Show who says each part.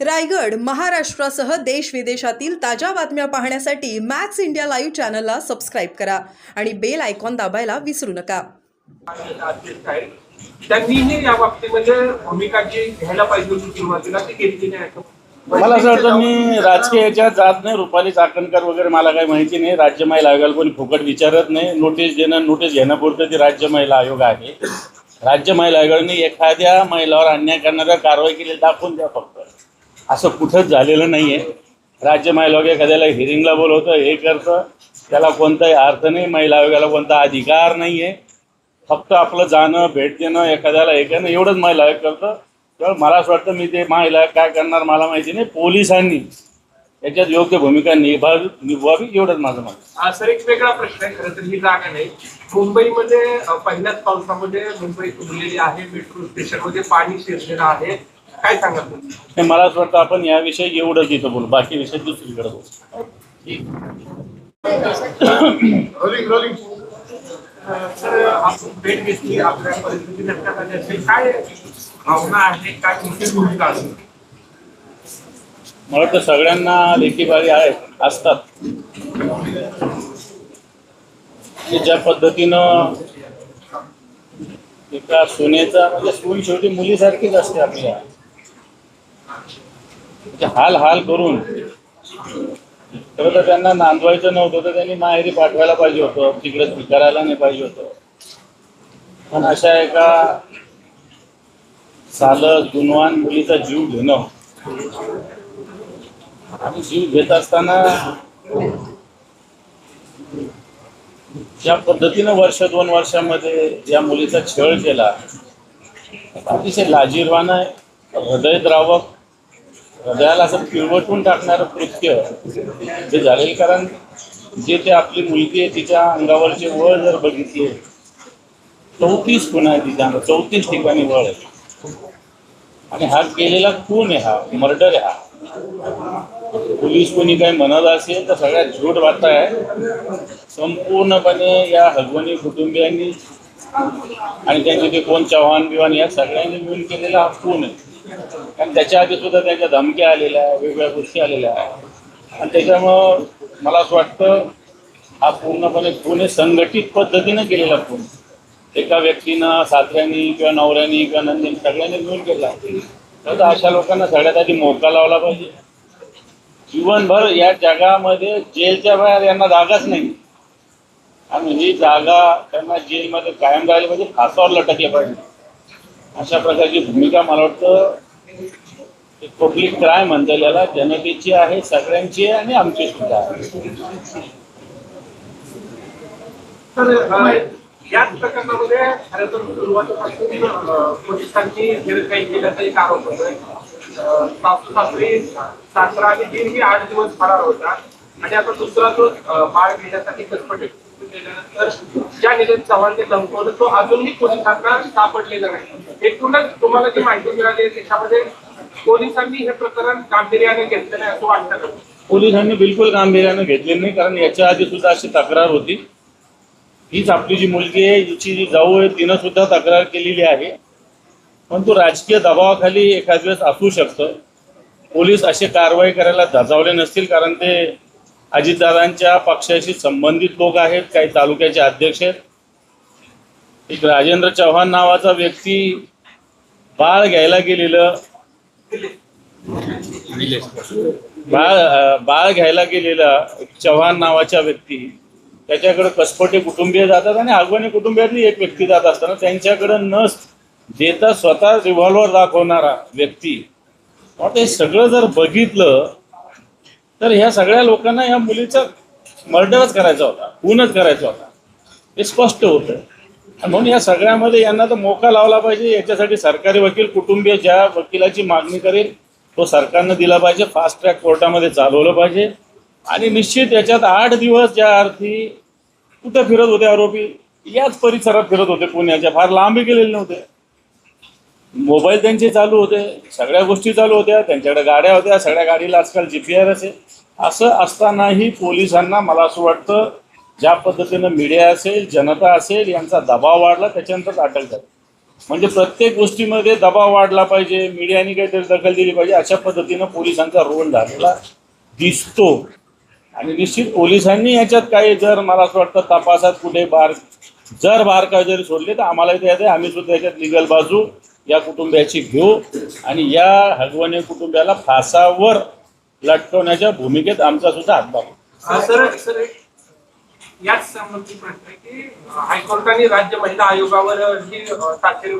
Speaker 1: रायगड महाराष्ट्रासह देश विदेशातील ताज्या बातम्या पाहण्यासाठी मॅक्स इंडिया लाईव्ह चॅनलला सबस्क्राईब करा आणि बेल आयकॉन दाबायला विसरू नका.
Speaker 2: अध्यक्ष आहेत त्यांनीही या बाबतीमध्ये भूमिका जी घ्यायला पाहिजे होती सुरुवातीला ती घेतली नाही असं.
Speaker 3: मला असं वाटतं मी राजकीय याच्यात जात नाही रुपाली चाकणकर वगैरे मला काही माहिती नाही राज्य महिला आयोगाला कोणी फुकट विचारत नाही नोटीस देणं नोटीस घेण्यापुरतं ती राज्य महिला आयोग आहे. राज्य महिला आयोगाने एखाद्या महिलावर अन्याय करणाऱ्या कारवाई केली दाखवून द्या फक्त. असं कुठंच झालेलं नाही आहे राज्य महिला आयोग एखाद्याला हिरिंगला बोलवतं हे करतं त्याला कोणताही अर्थ नाही. महिला आयोगाला कोणता अधिकार नाही आहे फक्त आपलं जाणं भेट देणं एखाद्याला हे करणं एवढंच महिला आयोग करतं. तर मला असं वाटतं मी ते महिला काय करणार मला माहिती नाही. पोलिसांनी याच्यात योग्य भूमिका निभावी निभवावी एवढंच माझं मत.
Speaker 2: सर एक वेगळा प्रश्न आहे. खरं तर ही जागा नाही. मुंबईमध्ये पहिल्याच पावसामध्ये मुंबई फुगलेली आहे. मेट्रो स्टेशनमध्ये पाणी शिरलेलं आहे. काय सांगा तुम्ही?
Speaker 3: हे मला असं वाटतं आपण याविषयी एवढंच इथं बोलू बाकी विषय दुसरीकडे बोलू.
Speaker 2: अ, सर आपण भेट घेतली आपल्या परिस्थिती लक्षात आली असेल? काय भावना आहे? काय तुमची भूमिका असेल
Speaker 3: मला वाटतं सगळ्यांना लेखी बारी आहेत असतात. की ज्या पद्धतीनं एका सोन्याचा म्हणजे सून शेवटी मुलीसारखीच असते आपल्या. म्हणजे हाल हाल करून. खरं तर त्यांना नांदवायचं नव्हतं तर त्यांनी माहेरी पाठवायला पाहिजे होतं. तिकडे स्वीकारायला नाही पाहिजे होतं. पण अशा एका साल गुणवान मुलीचा जीव घेणं. आणि जीव घेत असताना ज्या पद्धतीनं वर्ष दोन वर्षामध्ये या मुलीचा छळ केला अतिशय लाजीरवानं हृदयद्रावक हृदयाला असं पिळवटून टाकणारं कृत्य जे झालेलं कारण जे ते आपली मुलगी आहे तिच्या अंगावरचे वळ जर बघितले चौतीस खुणा आहे तिच्या चौतीस ठिकाणी वळ आहे. आणि हा केलेला खून आहे हा मर्डर आहे हा. पोलीस कोणी काही म्हणत असेल तर सगळ्यात झूट वाटत आहे. संपूर्णपणे या हगवणी कुटुंबियांनी आणि त्यांचे ते कोण चव्हाण बिव्हाण या सगळ्यांनी मिळून केलेला हा खून आहे. कारण त्याच्या आधी सुद्धा त्यांच्या धमक्या आलेल्या आहे वेगवेगळ्या गोष्टी आलेल्या आहे आणि त्याच्यामुळं मला असं वाटतं हा पूर्णपणे खून हे संघटित पद्धतीनं केलेला खून. एका व्यक्तीनं सासऱ्यांनी किंवा नवऱ्यानी किंवा नंदीने सगळ्यांनी मिळून केला तर अशा लोकांना सगळ्यात आधी मोका लावला पाहिजे. जीवनभर या जगामध्ये जेलच्या बाहेर यांना जागाच नाही. आणि ही जागा त्यांना जेलमध्ये कायम राहिली म्हणजे फासावर लटकले पाहिजे. अशा प्रकारची भूमिका मला वाटतं पब्लिक क्राय म्हणता याला जनतेची आहे सगळ्यांची आहे आणि आमची सुद्धा आहे.
Speaker 2: तर याच प्रकरणामध्ये खरं तर सुरुवातीपासून अ, पोलिसांनी काही केल्याचा एक आरोप सासू सासरी सासरा आणि तीन ही आठ दिवस फरार होता आणि आता दुसरा जो अ, बाळ घेण्यासाठी कसपटे गेल्यानंतर ज्या निलेश चव्हाणने धमकवलं तो अजूनही पोलिसांना सापडलेला नाही. एकूणच तुम्हाला जी माहिती मिळाली त्याच्यामध्ये पोलिसांनी हे प्रकरण गांभीर्याने घेतलं नाही असं वाटतं
Speaker 3: पोलिसांनी बिलकुल गांभीर्याने घेतले नाही कारण याच्या आधी सुद्धा अशी तक्रार होती. हीच आपली जी मुलगी आहे हिची जी जाऊ आहे तिनं सुद्धा तक्रार केलेली आहे. पण तो राजकीय दबावाखाली एखाद वेळेस असू शकतं. पोलीस असे कारवाई करायला धजावले नसतील कारण ते अजितदादांच्या पक्षाशी संबंधित लोक आहेत काही तालुक्याचे अध्यक्ष आहेत. एक राजेंद्र चव्हाण नावाचा व्यक्ती बाळ घ्यायला गेलेलं. बाळ बाळ घ्यायला गेलेला चव्हाण नावाच्या व्यक्ती. त्याच्याकडे कसपटे कुटुंबीय जातात आणि आगवानी कुटुंबियातली एक व्यक्ती जात असताना त्यांच्याकडे न देता स्वतः रिव्हॉल्वर दाखवणारा व्यक्ती. हे सगळं जर बघितलं तर ह्या सगळ्या लोकांना या मुलीचा मर्डरच करायचा होता खूनच करायचा होता. हे स्पष्ट होतं. म्हणून या सगळ्यामध्ये यांना तर मोका लावला पाहिजे याच्यासाठी सरकारी वकील कुटुंबीय ज्या वकिलाची मागणी करेल तो सरकारनं दिला पाहिजे फास्ट ट्रॅक कोर्टामध्ये चालवलं पाहिजे. आणि निश्चित याच्यात आठ दिवस ज्या अर्थी कुठं फिरत होते आरोपी याच परिसरात फिरत होते पुण्याच्या फार लांबी गेलेले नव्हते. मोबाईल त्यांचे चालू होते सगळ्या गोष्टी चालू होत्या त्यांच्याकडे गाड्या होत्या सगळ्या गाडीला आजकाल जी पी आर असेल असं असतानाही पोलिसांना मला असं वाटतं ज्या पद्धतीनं मीडिया असेल जनता असेल यांचा दबाव वाढला त्याच्यानंतर अटक झाली म्हणजे प्रत्येक गोष्टीमध्ये दबाव वाढला पाहिजे मीडियाने काहीतरी दखल दिली पाहिजे अशा पद्धतीनं पोलिसांचा रोल झालेला दिसतो. आणि निश्चित पोलिसांनी याच्यात काही जर मला असं वाटतं तपासात कुठे बार जर बार का जरी सोडले तर आम्हाला ते येते आम्ही सुद्धा याच्यात लिगल बाजू या कुटुंबियाची घेऊ आणि या हगवणे कुटुंबियाला फासावर लटकवण्याच्या भूमिकेत आमचा सुद्धा हातभार आहे.
Speaker 2: याच संबंधी प्रश्न आहे की हायकोर्टाने राज्य महिला आयोगावर ही तात्काळ